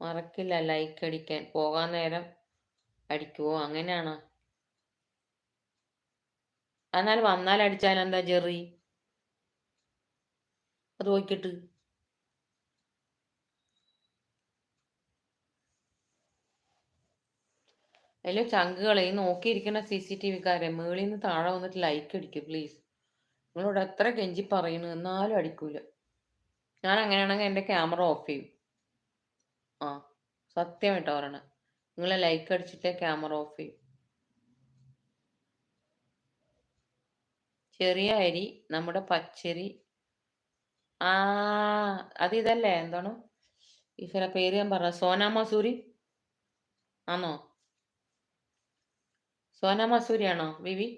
മറക്കില്ല. ലൈക്ക് അടിക്കാൻ. പോകാൻ നേരം അടിക്കുവോ? അങ്ങനെയാണോ? എന്നാൽ വന്നാൽ അടിച്ചാൽ എന്താ ജെറി? അത് നോക്കിട്ട് അതിലെ ചങ്കുകളെ ഈ നോക്കിയിരിക്കുന്ന സി സി ടി വിക്കാരെ മേളിൽ നിന്ന് താഴെ വന്നിട്ട് ലൈക്ക് അടിക്കും പ്ലീസ് നിങ്ങളോട് എത്ര കെഞ്ചി പറയുന്നു എന്നാലും അടിക്കൂല. ഞാൻ അങ്ങനെയാണെങ്കിൽ എന്റെ ക്യാമറ ഓഫ് ചെയ്യും. ആ സത്യം കേട്ടോ പറയണേ. നിങ്ങൾ ലൈക്ക് അടിച്ചിട്ടേ ക്യാമറ ഓഫ് ചെയ്യും. ചെറിയ അരി നമ്മുടെ പച്ചരി. ആ അത് ഇതല്ലേ എന്താണ്? ഈശ്വര പേര് ഞാൻ പറഞ്ഞ സോന മസൂരി? ആണോ സോന മസൂരി ആണോ വിവി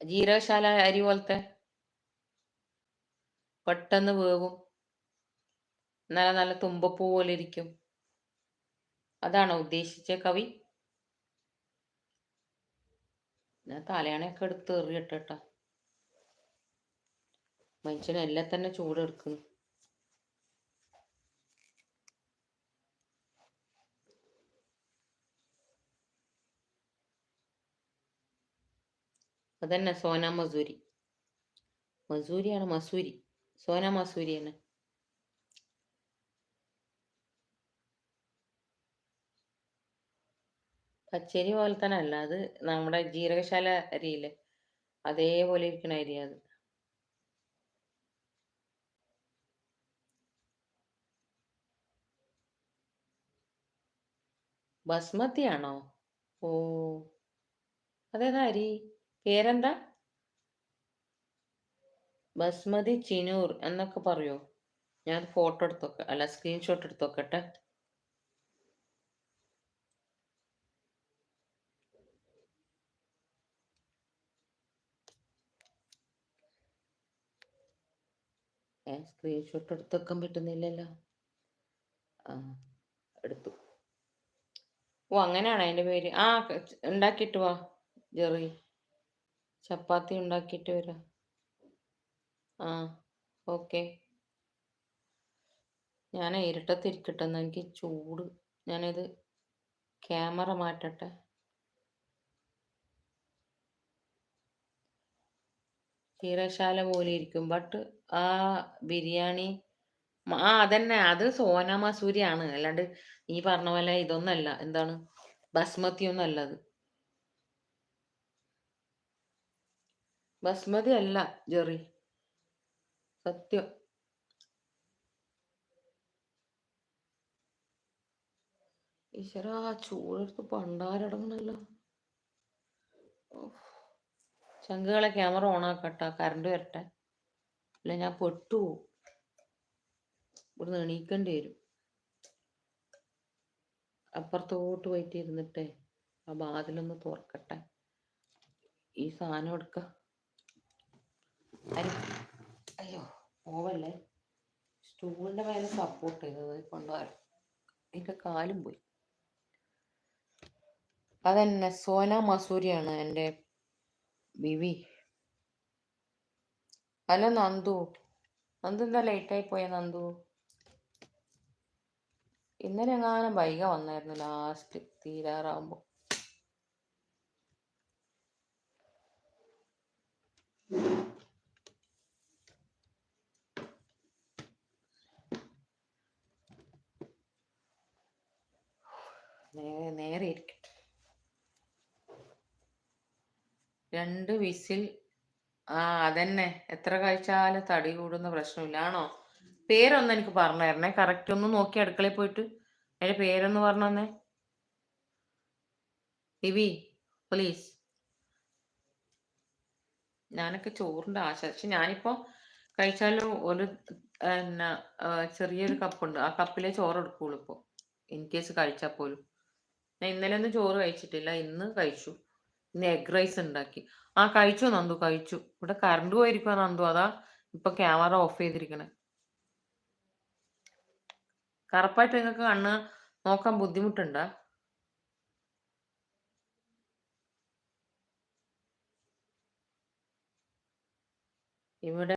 ജീരകശാല അരി പോലത്തെ? പെട്ടെന്ന് വേവും. നല്ല നല്ല തുമ്പപ്പൂ പോലെ ഇരിക്കും. അതാണോ ഉദ്ദേശിച്ച കവി? ഞാൻ തലയാണയൊക്കെ എടുത്ത് എറിയട്ടോ മനുഷ്യന് എല്ലാം തന്നെ ചൂടെടുക്കുന്നു അതന്നെ സോന മസൂരി. മസൂരിയാണ് മസൂരി. സോന മസൂരി പച്ചരി പോലെ തന്നെ അല്ല അത് നമ്മുടെ ജീരകശാല അരിയില്ലേ അതേപോലെ ഇരിക്കണ അരി അത്. ബസ്മതി ആണോ ഓ അതേതാ അരി? പേരെന്താ? ബസ്മതി ചിനൂർ എന്നൊക്കെ പറയോ. ഞാൻ ഫോട്ടോ എടുത്തോക്ക അല്ല സ്ക്രീൻഷോട്ട് എടുത്തോക്കട്ടെ. ഏ സ്ക്രീൻഷോട്ട് എടുത്തൊക്കാൻ പറ്റുന്നില്ലല്ലോ ആ എടുത്തു. ഓ അങ്ങനെയാണ് അതിന്റെ പേര്. ആ ഉണ്ടാക്കിയിട്ട് വാ ജെറി. ചപ്പാത്തി ഉണ്ടാക്കിയിട്ട് വരാം. ആ ഓക്കെ. ഞാൻ ഇരുട്ടത്തിരിക്കട്ടെ എന്നാൽ എനിക്ക് ചൂട്. ഞാനിത് ക്യാമറ മാറ്റട്ടെ. തീരശാല പോലെ ഇരിക്കും. ബട്ട് ആ ബിരിയാണി ആ അതന്നെ. അത് സോന മസൂരിയാണ്. അല്ലാണ്ട് നീ പറഞ്ഞ പോലെ ഇതൊന്നല്ല. എന്താണ്? ബസ്മതി ഒന്നും അല്ല അത്. ബസ്മതി അല്ല ജെറി. സത്യം. ഈശ്വര ആ ചൂടെടുത്ത് പണ്ടാരടങ്ങണല്ലോ. ചങ്കുകളെ ക്യാമറ ഓൺ ആക്കട്ടെ കറണ്ട് വരട്ടെ. അല്ല ഞാൻ പെട്ടു ഇവിടുന്ന് എണീക്കേണ്ടി വരും. അപ്പുറത്തോട്ട് പോയിട്ട് ഇരുന്നിട്ടേ ആ ബാതിലൊന്ന് തുറക്കട്ടെ. ഈ സാധനം എടുക്ക. പോവല്ലേ? സ്റ്റൂളിന്റെ മേലെ സപ്പോർട്ട് ചെയ്തത് കൊണ്ടുവരാം എന്റെ കാലും പോയി. അതന്നെ സോന മസൂരിയാണ് എന്റെ ബിവി അല്ല നന്ദു. നന്ദു എന്താ ലേറ്റായി പോയ നന്ദു? ഇന്നലെ എങ്ങാനും വൈക വന്നായിരുന്നു ലാസ്റ്റ് തീരാറാകുമ്പോൾ നേരെ നേരെ ഇരിക്കട്ടെ രണ്ട് വിസിൽ. ആ അതന്നെ. എത്ര കഴിച്ചാലും തടി കൂടുന്ന പ്രശ്നമില്ല. ആണോ? പേരൊന്ന് എനിക്ക് പറഞ്ഞു തരണേ. കറക്റ്റ് ഒന്ന് നോക്കി അടുക്കളയിൽ പോയിട്ട്. അതിന്റെ പേരൊന്ന് പറഞ്ഞു തന്നെ. ഇവി പ്ലീസ് ഞാനൊക്കെ ചോറിന്റെ ആശ. പക്ഷെ ഞാനിപ്പോ കഴിച്ചാലും ഒരു എന്നാ ചെറിയൊരു കപ്പുണ്ട്. ആ കപ്പിലെ ചോറ് എടുക്കുള്ളൂ ഇപ്പൊ. ഇൻ കേസ് കഴിച്ചാൽ പോലും. ഞാൻ ഇന്നലെ ഒന്നും ചോറ് കഴിച്ചിട്ടില്ല ഇന്ന് കഴിച്ചു. ഇന്ന് എഗ് റൈസ് ഉണ്ടാക്കി. ആ കഴിച്ചു നന്ദു? കഴിച്ചു. ഇവിടെ കറണ്ട് പോയിരിക്കുവാ നന്ദു. അതാ ഇപ്പൊ ക്യാമറ ഓഫ് ചെയ്തിരിക്കണേ. കറപ്പായിട്ട് നിങ്ങൾക്ക് കണ്ണ് നോക്കാൻ ബുദ്ധിമുട്ടുണ്ട? ഇവിടെ